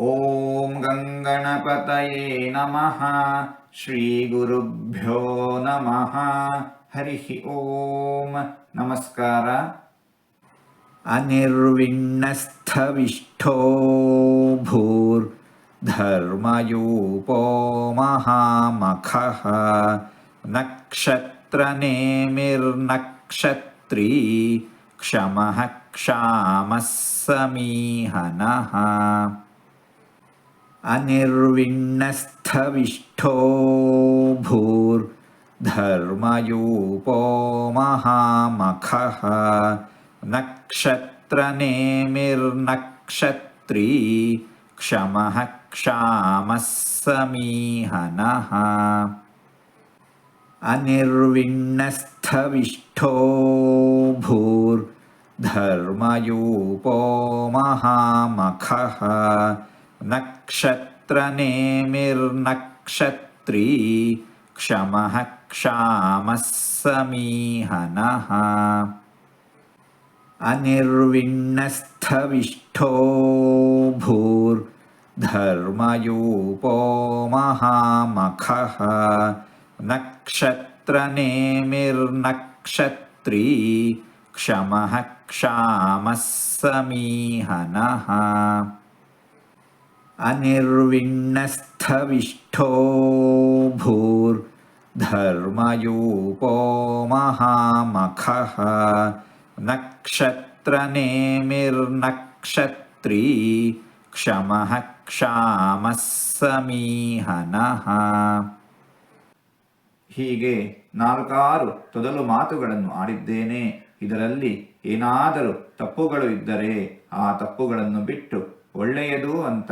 ॐ गङ्गणपतये नमः श्रीगुरुभ्यो नमः। हरिः ॐ नमस्कार। अनिर्विण्णस्थविष्ठोभूर्धर्मयोपो महामखः। नक्षत्रनेमिर्नक्षत्री क्षमः क्षामः समीहनः। अनिर्विण्णस्थविष्ठो भूर्धर्मयूपो महामखः। नक्षत्रनेमिर्नक्षत्री क्षमः क्षामः समीहनः। अनिर्विण्णस्थविष्ठो भूर्धर्मयूपो महामखः नक्षत्रनेमिर्नक्षत्री क्षमः क्षामः समीहनः अनिर्विण्णस्थविष्ठो भूर्धर्मयूपो महामखः नक्षत्रनेमिर्नक्षत्री क्षमः क्षामः समीहनः अनिर्विण्णस्थविष्ठो भूर्धर्मयूपो महामखः नक्षत्रनेमिर्नक्षत्री क्षमः क्षामः ಸಮೀಹನಃ ಹೀಗೆ ನಾಲ್ಕಾರು ತೊದಲು ಮಾತುಗಳನ್ನು ಆಡಿದ್ದೇನೆ ಇದರಲ್ಲಿ ಏನಾದರೂ ತಪ್ಪುಗಳು ಇದ್ದರೆ ಆ ತಪ್ಪುಗಳನ್ನು ಬಿಟ್ಟು ಒಳ್ಳೆಯದು ಅಂತ